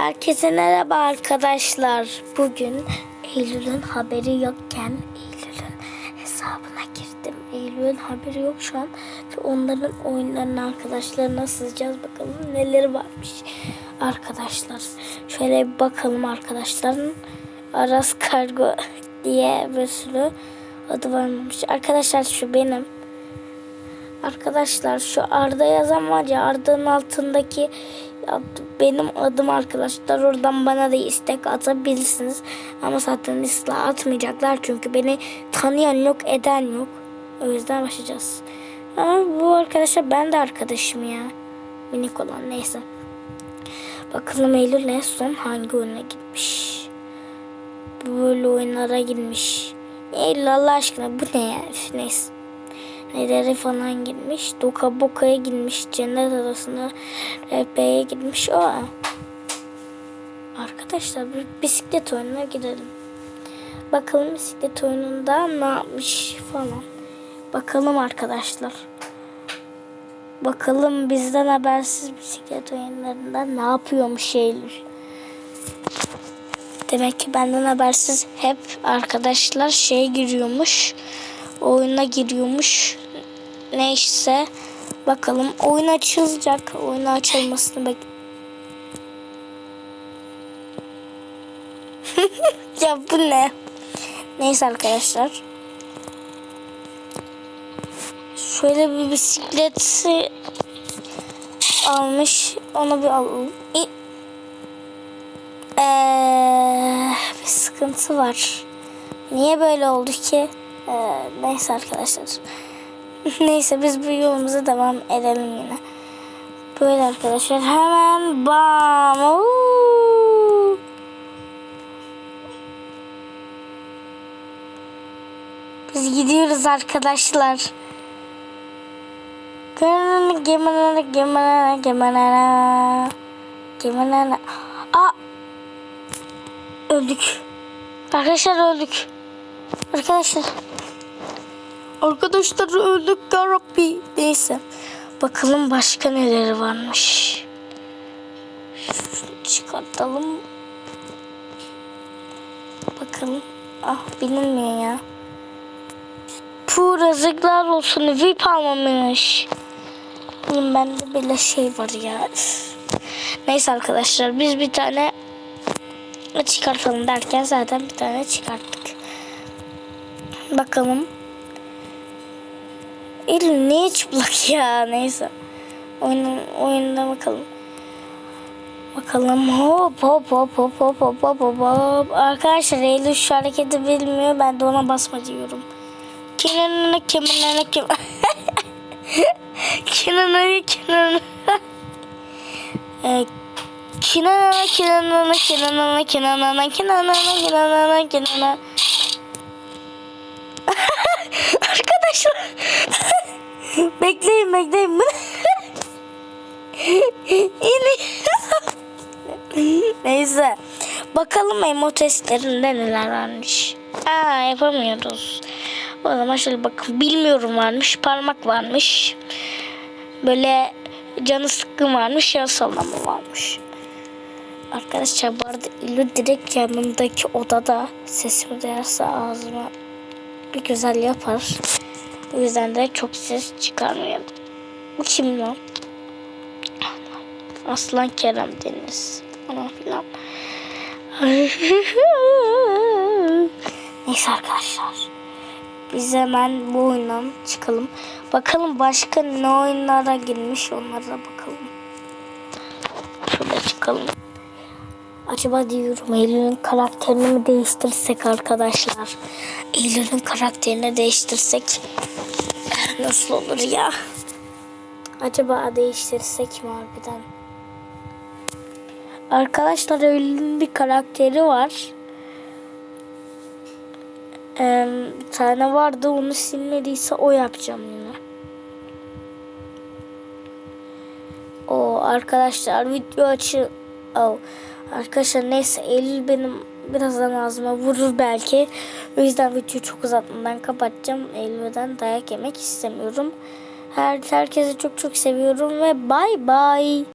Herkese merhaba arkadaşlar. Bugün Eylül'ün haberi yokken Eylül'ün hesabına girdim. Eylül'ün haberi yok şu an. Ve onların oyunlarını arkadaşlarına sızacağız. Bakalım neleri varmış arkadaşlar. Şöyle bir bakalım arkadaşların. Aras Kargo diye bir sürü adı varmış. Arkadaşlar şu benim. Arkadaşlar şu Arda yazan var ya Arda'nın altındaki benim adım arkadaşlar oradan bana da istek atabilirsiniz. Ama zaten istek atmayacaklar çünkü beni tanıyan yok eden yok. O yüzden başlayacağız. Ama bu arkadaşlar ben de arkadaşım ya. Minik olan neyse. Bakalım Eylül en son hangi oyuna gitmiş. Böyle oyunlara girmiş. Eylül Allah aşkına bu ne ya? Neyse. Nelere falan gitmiş. Doka Boka'ya gitmiş. Cennet Adası'na RP'ye gitmiş. O. Arkadaşlar bir bisiklet oyununa gidelim. Bakalım bisiklet oyununda ne yapmış falan. Bakalım arkadaşlar. Bakalım bizden habersiz bisiklet oyunlarında ne yapıyormuş Eylül. Demek ki benden habersiz hep arkadaşlar şey giriyormuş. Oyuna giriyormuş. Neyse bakalım oyun açılacak. Oyun açılmasını bek. ya bu ne? Neyse arkadaşlar. Şöyle bir bisikleti almış. Onu bir alalım. Ee, bir sıkıntı var. Niye böyle oldu ki? Ee, neyse arkadaşlar. neyse biz bu yolumuza devam edelim yine. Böyle arkadaşlar hemen bam. Oo. Biz gidiyoruz arkadaşlar. Gemenene gemenene gemenene gemenene gemenene. Aa! Öldük. Arkadaşlar öldük. Arkadaşlar. Arkadaşlar öldük ya Rabbi. Neyse. Bakalım başka neleri varmış. Şunu çıkartalım. Bakalım. Ah bilinmiyor ya. Puh yazıklar olsun. VIP almamış. Oğlum bende böyle şey var ya. Neyse arkadaşlar biz bir tane çıkartalım derken zaten bir tane çıkarttık. Bakalım. Eylül niye çıplak ya? Neyse. Oyunun, oyunda bakalım. Bakalım hop hop hop hop hop hop hop hop hop. Arkadaşlar Eylül şu hareketi bilmiyor. Ben de ona basma diyorum. Kenanına kemanına kem... Kenanına kenanına... Ee, Kinana kinana kinana kinana kinana kinana Arkadaşlar bekleyin bekleyin Neyse bakalım emo testlerinde neler varmış. Aa yapamıyoruz. O zaman şöyle bakın bilmiyorum varmış parmak varmış. Böyle canı sıkkın varmış ya sallama varmış. Arkadaşlar bu arada İlü direkt yanımdaki odada sesimi duyarsa ağzıma bir güzel yapar. O yüzden de çok ses çıkarmayalım. Bu kim lan? Aslan Kerem Deniz. Falan filan. Neyse arkadaşlar. Biz hemen bu oyundan çıkalım. Bakalım başka ne oyunlara girmiş onlara bakalım. Şöyle çıkalım. Acaba diyorum Eylül'ün karakterini mi değiştirsek arkadaşlar? Eylül'ün karakterini değiştirsek nasıl olur ya? Acaba değiştirsek mi harbiden? Arkadaşlar Eylül'ün bir karakteri var. Ee, bir tane vardı onu silmediyse o yapacağım yine. O arkadaşlar video açı oh. Arkadaşlar neyse Eylül benim birazdan ağzıma vurur belki. O yüzden videoyu çok uzatmadan kapatacağım. Eylül'den dayak yemek istemiyorum. Her herkesi çok çok seviyorum ve bay bay.